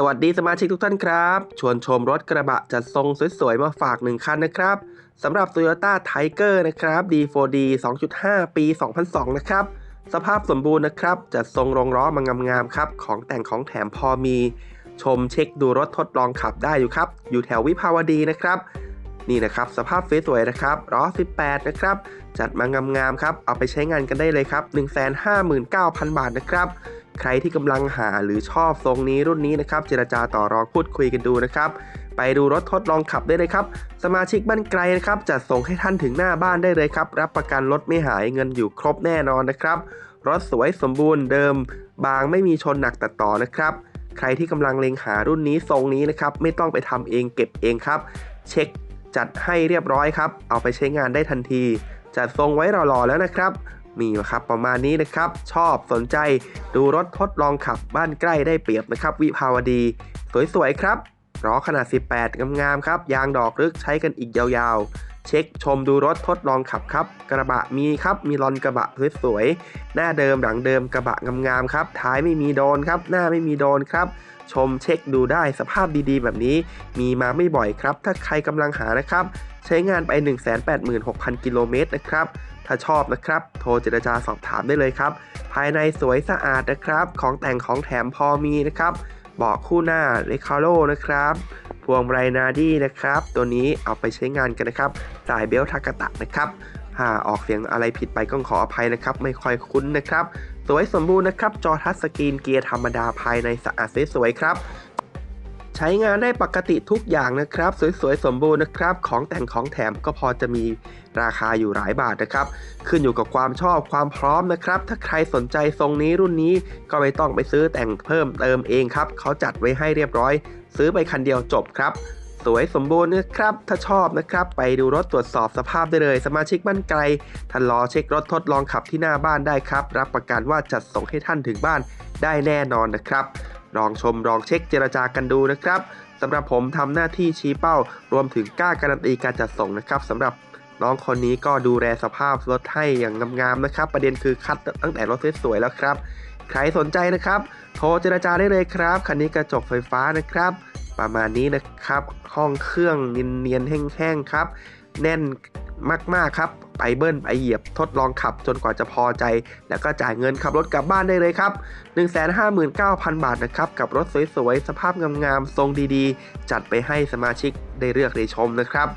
สวัสดีสมาชิกทุกท่านครับ ชวนชมรถกระบะจัดทรงสวยๆ มาฝากหนึ่งคันนะครับสำหรับ Toyota Tiger นะครับ D4D 2.5 ปี 2002 นะครับ สภาพสมบูรณ์นะครับ จัดทรงรองล้อมางามๆครับ ของแต่งของแถมพอมี ชมเช็คดูรถทดลองขับได้อยู่ครับ อยู่แถววิภาวดีนะครับ นี่นะครับสภาพสวยๆนะครับล้อ18 นะครับ จัดมางามๆครับ เอาไปใช้งานกันได้เลยครับ 159,000 บาทนะครับ ใครที่กำลังหาหรือชอบทรงนี้รุ่นนี้นะครับ เจรจาต่อรองพูดคุยกันดูนะครับไปดูรถทดลองขับได้เลยครับ สมาชิกบ้านไกลนะครับจัดส่งให้ท่านถึงหน้าบ้านได้เลยครับ รับประกันรถไม่หายเงินอยู่ครบแน่นอนนะครับ รถสวยสมบูรณ์เดิม บางไม่มีชนหนักตัดต่อนะครับ ใครที่กำลังเล็งหารุ่นนี้ทรงนี้นะครับ ไม่ต้องไปทำเองเก็บเองครับ เช็ค จัดให้เรียบร้อยครับ เอาไปใช้งานได้ทันที จัดทรงไว้รอๆแล้วนะครับ มีครับประมาณนี้นะครับ ชอบสนใจดูรถทดลองขับบ้านใกล้ได้เปรียบนะครับ วิภาวดี สวยๆครับล้อขนาด 18 งามๆครับ ยางดอกลึกใช้กันอีกยาวๆ เช็คชมดูรถทดลองขับครับ กระบะมีครับ มีลอนกระบะสวยๆหน้าเดิมหลังเดิมกระบะงามๆครับ ท้ายไม่มีโดนครับ หน้าไม่มีโดนครับ ชมเช็คดูได้สภาพดีๆ แบบนี้ มีมาไม่บ่อยครับ ถ้าใครกำลังหานะครับ ใช้งานไป 186,000 กิโลเมตรนะครับถ้าชอบนะครับ โทรเจรจาสอบถามได้เลยครับ ภายในสวยสะอาดนะครับ ของแต่งของแถมพอมีนะครับเบาะคู่หน้าเลคาโลนะครับ วงไรนาดี้นะครับ ตัวนี้เอาไปใช้งานกันนะครับ สายเบลทากาตะนะครับหากออกเสียงอะไรผิดไปก็ขออภัยนะครับ ไม่ค่อยคุ้นนะครับ สวยสมบูรณ์นะครับ จอทัชสกรีนเกียร์ธรรมดาภายในสะอาดสวยครับ ใช้งานได้ปกติทุกอย่างนะครับ สวยๆ สมบูรณ์นะครับ ของแต่งของแถมก็พอจะมีราคาอยู่หลายบาทนะครับ ขึ้นอยู่กับความชอบความพร้อมนะครับ ถ้าใครสนใจทรงนี้รุ่นนี้ก็ไม่ต้องไปซื้อแต่งเพิ่มเติมเองครับ เขาจัดไว้ให้เรียบร้อย ซื้อไปคันเดียวจบครับ สวยสมบูรณ์นะครับ ถ้าชอบนะครับ ไปดูรถตรวจสอบสภาพได้เลย สมาชิกบ้านไกลท่านรอเช็ครถทดลองขับที่หน้าบ้านได้ครับ รับประกันว่าจัดส่งให้ท่านถึงบ้านได้แน่นอนนะครับ ลองชมลองเช็คเจรจากันดูนะครับสำหรับผมทำหน้าที่ชี้เป้า รวมถึงกล้าการันตีการจัดส่งนะครับสำหรับน้องคนนี้ก็ดูแลสภาพรถให้อย่างงามๆนะครับ ประเด็นคือคัดตั้งแต่รถสวยๆแล้วครับ ใครสนใจนะครับ โทรเจรจาได้เลยครับ คันนี้กระจกไฟฟ้านะครับ ประมาณนี้นะครับ ห้องเครื่องเนียนๆแห้งๆครับ แน่น มากๆครับ ไปเบิ้ลไปเหยียบทดลองขับจนกว่าจะพอใจ แล้วก็จ่ายเงินขับรถกลับบ้านได้เลยครับ 159,000 บาทนะครับ กับรถสวยๆ สภาพงามๆ ทรงดีๆ จัดไปให้สมาชิกได้เลือกได้ชมนะครับ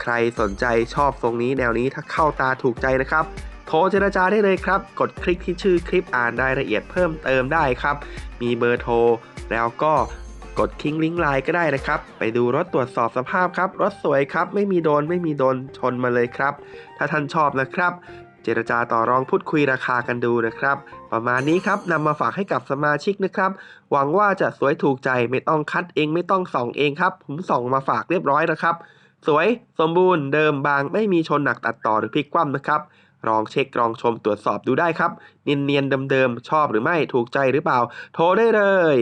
ใครสนใจชอบทรงนี้แนวนี้ถ้าเข้าตาถูกใจนะครับโทรเจรจาได้เลยครับ กดคลิกที่ชื่อคลิปอ่านรายละเอียดเพิ่มเติมได้ครับ มีเบอร์โทร แล้วก็ กดคิงลิงก์ไลน์ก็ได้นะครับ ไปดูรถตรวจสอบสภาพครับ รถสวยครับ ไม่มีโดนไม่มีโดนชนมาเลยครับ ถ้าท่านชอบนะครับ เจรจาต่อรองพูดคุยราคากันดูนะครับ ประมาณนี้ครับนำมาฝากให้กับสมาชิกนะครับ หวังว่าจะสวยถูกใจไม่ต้องคัดเองไม่ต้องส่องเองครับ ผมส่องมาฝากเรียบร้อยนะครับ สวยสมบูรณ์เดิมบางไม่มีชนหนักตัดต่อหรือพลิกคว่ำนะครับลองเช็คลองชมตรวจสอบดูได้ครับ เนียนๆเดิมๆชอบหรือไม่ถูกใจหรือเปล่า โทรได้เลย